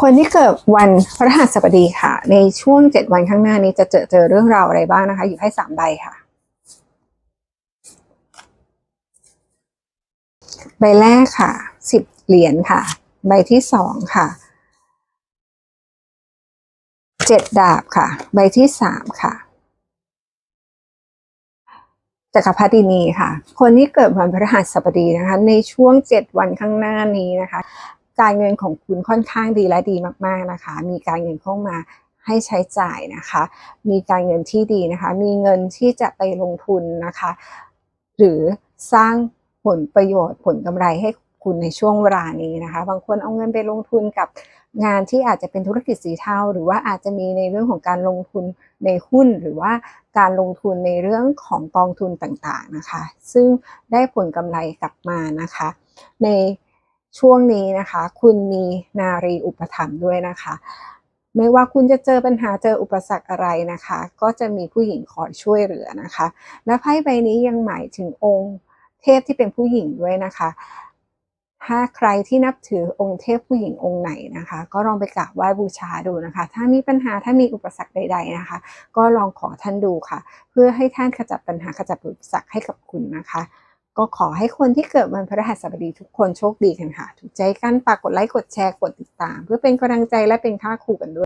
คนที่เกิดวันพฤหัสบดีค่ะ ในช่วงเจ็ดวันข้างหน้านี้จะเจอเจอเรื่องราวอะไรบ้างนะคะ อยู่ให้สามใบค่ะ ใบแรกค่ะสิบเหรียญค่ะ ใบที่สองค่ะเจ็ดดาบค่ะ ใบที่สามค่ะจักรพรรดินีค่ะ คนที่เกิดวันพฤหัสบดีนะคะ ในช่วงเจ็ดวันข้างหน้านี้นะคะ การเงินของคุณค่อนข้างดีและดีมากๆนะคะ มีการเงินเข้ามาให้ใช้จ่ายนะคะ มีการเงินที่ดีนะคะ มีเงินที่จะไปลงทุนนะคะ หรือสร้างผลประโยชน์ผลกำไรให้คุณในช่วงเวลานี้นะคะ บางคนเอาเงินไปลงทุนกับงานที่อาจจะเป็นธุรกิจสีเทาหรือว่าอาจจะมีในเรื่องของการลงทุนในหุ้น หรือว่าการลงทุนในเรื่องของกองทุนต่างๆนะคะ ซึ่งได้ผลกำไรกลับมานะคะ ใน ช่วงนี้นะคะ คุณมีนารีอุปถัมภ์ด้วยนะคะ ไม่ว่าคุณจะเจอปัญหาเจออุปสรรคอะไรนะคะ ก็จะมีผู้หญิงคอยช่วยเหลือนะคะ และไพ่ใบนี้ยังหมายถึงองค์เทพที่เป็นผู้หญิงด้วยนะคะ ถ้าใครที่นับถือองค์เทพผู้หญิงองค์ไหนนะคะ ก็ลองไปกราบไหว้บูชาดูนะคะ ถ้ามีปัญหาถ้ามีอุปสรรคใด ๆนะคะ ก็ลองขอท่านดูค่ะ เพื่อให้ท่านขจัดปัญหาขจัดอุปสรรคให้กับคุณนะคะ ก็ขอให้คนที่เกิดวันพฤหัสบดีทุกคนโชคดีกันค่ะ ถูกใจกันฝากกดไลค์ กดแชร์ กดติดตาม เพื่อเป็นกำลังใจและเป็นค่าครูกันด้วย